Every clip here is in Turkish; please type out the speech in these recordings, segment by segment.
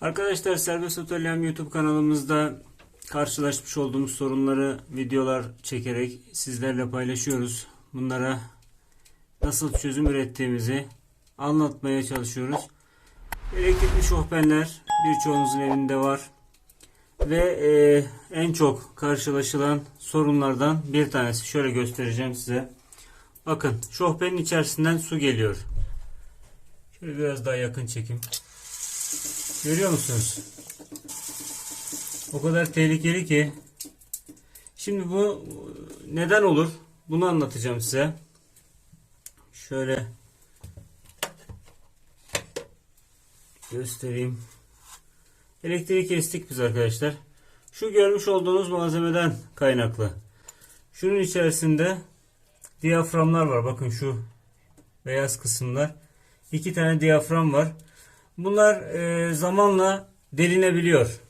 Arkadaşlar Serbest Atölyem YouTube kanalımızda karşılaşmış olduğumuz sorunları videolar çekerek sizlerle paylaşıyoruz. Bunlara nasıl çözüm ürettiğimizi anlatmaya çalışıyoruz. Elektrikli şofbenler birçoğunuzun evinde var. Ve e, en çok karşılaşılan sorunlardan bir tanesi. Şöyle göstereceğim size. Bakın şofbenin içerisinden su geliyor. Şöyle biraz daha yakın çekim. Görüyor musunuz? O kadar tehlikeli ki. Şimdi bu neden olur? Bunu anlatacağım size. Şöyle göstereyim. Elektriği kestik biz arkadaşlar. Şu görmüş olduğunuz malzemeden kaynaklı. Şunun içerisinde diyaframlar var. Bakın şu beyaz kısımlar. İki tane diyafram var. Bunlar e, zamanla delinebiliyor.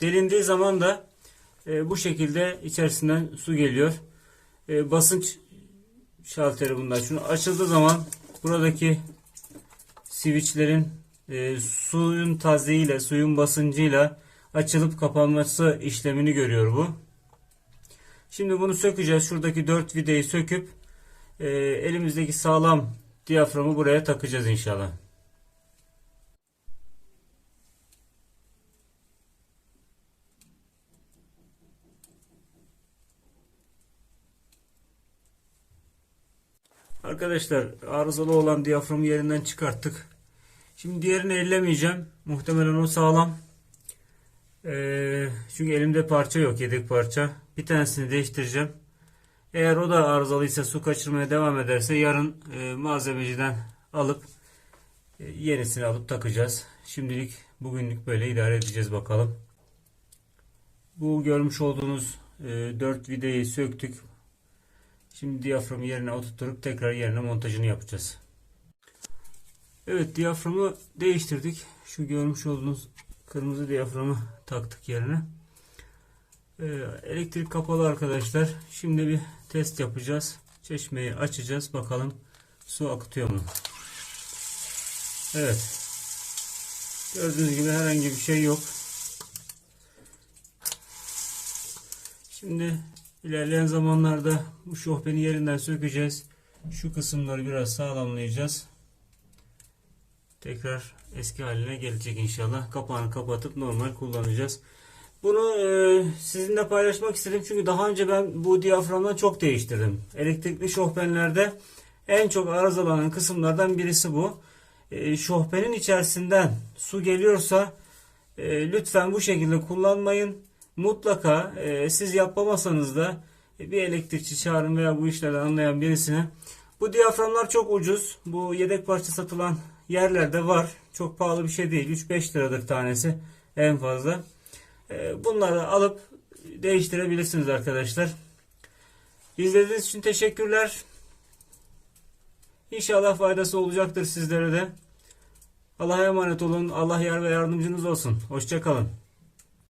Delindiği zaman da e, bu şekilde içerisinden su geliyor. E, basınç şalteri bunlar. Şunu açıldığı zaman buradaki switchlerin e, suyun taziğiyle, suyun basıncıyla açılıp kapanması işlemini görüyor bu. Şimdi bunu sökeceğiz. Şuradaki 4 vidayı söküp e, elimizdeki sağlam diyaframı buraya takacağız inşallah. Arkadaşlar arızalı olan diyaframı yerinden çıkarttık. Şimdi diğerini ellemeyeceğim. Muhtemelen o sağlam. Ee, çünkü elimde parça yok yedek parça. Bir tanesini değiştireceğim. Eğer o da arızalıysa su kaçırmaya devam ederse yarın e, malzemeciden alıp e, yenisini alıp takacağız. Şimdilik bugünlük böyle idare edeceğiz bakalım. Bu görmüş olduğunuz e, 4 vidayı söktük. Şimdi diyaframı yerine oturtup tekrar yerine montajını yapacağız. Evet diyaframı değiştirdik. Şu görmüş olduğunuz kırmızı diyaframı taktık yerine. Ee, elektrik kapalı arkadaşlar. Şimdi bir test yapacağız. Çeşmeyi açacağız. Bakalım su akıtıyor mu? Evet. Gördüğünüz gibi herhangi bir şey yok. Şimdi ilerleyen zamanlarda bu şofbeni yerinden sökeceğiz. Şu kısımları biraz sağlamlayacağız. Tekrar eski haline gelecek inşallah. Kapağını kapatıp normal kullanacağız. Bunu e, sizinle paylaşmak istedim çünkü daha önce ben bu diyaframdan çok değiştirdim. Elektrikli şofbenlerde en çok arızalanan kısımlardan birisi bu. E, şofbenin içerisinden su geliyorsa e, lütfen bu şekilde kullanmayın. Mutlaka e, siz yapamasanız da bir elektrikçi çağırın veya bu işlerden anlayan birisine. Bu diyaframlar çok ucuz. Bu yedek parça satılan yerlerde var. Çok pahalı bir şey değil. 3-5 liradır tanesi en fazla. E, bunları alıp değiştirebilirsiniz arkadaşlar. İzlediğiniz için teşekkürler. İnşallah faydası olacaktır sizlere de. Allah'a emanet olun. Allah yar ve yardımcınız olsun. Hoşçakalın.